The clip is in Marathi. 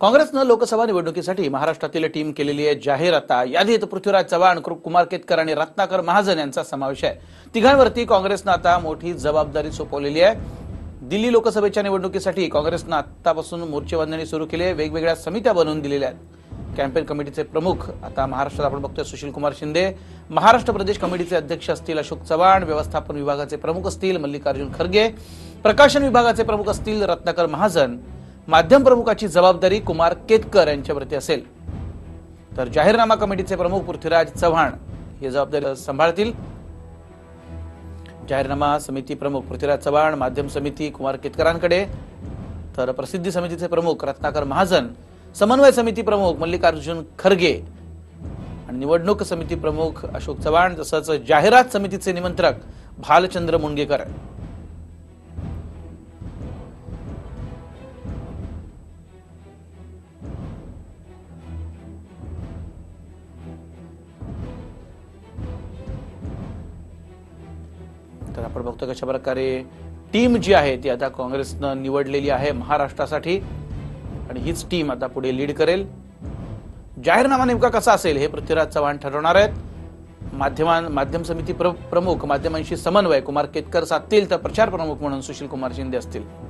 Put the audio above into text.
काँग्रेसनं लोकसभा निवडणुकीसाठी महाराष्ट्रातील टीम केलेली आहे जाहीर आता. यादीत पृथ्वीराज चव्हाण कुमार केतकर आणि रत्नाकर महाजन यांचा समावेश आहे. तिघांवरती काँग्रेसनं आता मोठी जबाबदारी सोपवलेली आहे. दिल्ली लोकसभेच्या निवडणुकीसाठी काँग्रेसनं आतापासून मोर्चेबांधणी सुरू केली आहे. वेगवेगळ्या समित्या बनवून दिलेल्या आहेत. कॅम्पेन कमिटीचे प्रमुख आता महाराष्ट्रात आपण बघतोय सुशील कुमार शिंदे. महाराष्ट्र प्रदेश कमिटीचे अध्यक्ष असतील अशोक चव्हाण व्यवस्थापन विभागाचे प्रमुख असतील मल्लिकार्जुन खरगे. प्रकाशन विभागाचे प्रमुख असतील रत्नाकर महाजन. माध्यम प्रमुखाची जबाबदारी कुमार केतकर यांच्यावरती असेल. तर जाहीरनामा कमिटीचे प्रमुख पृथ्वीराज चव्हाण ही जबाबदारी सांभाळतील. जाहीरनामा समिती प्रमुख पृथ्वीराज चव्हाण माध्यम समिती कुमार केतकरांकडे. तर प्रसिद्धी समितीचे प्रमुख रत्नाकर महाजन समन्वय समिती प्रमुख मल्लिकार्जुन खरगे आणि निवडणूक समिती प्रमुख अशोक चव्हाण तसंच जाहिरात समितीचे निमंत्रक भालचंद्र मुणगेकर तर आपण बघतो कशा प्रकारे टीम जी आहे ती आता काँग्रेसनं निवडलेली आहे महाराष्ट्रासाठी. आणि हीच टीम आता पुढे लीड करेल. जाहीरनामा नेमका कसा असेल हे पृथ्वीराज चव्हाण ठरवणार आहेत. माध्यमां माध्यम समिती प्र- प्रमुख माध्यमांशी समन्वय कुमार केतकर साधतील तर प्रचार प्रमुख म्हणून सुशील कुमार शिंदे असतील.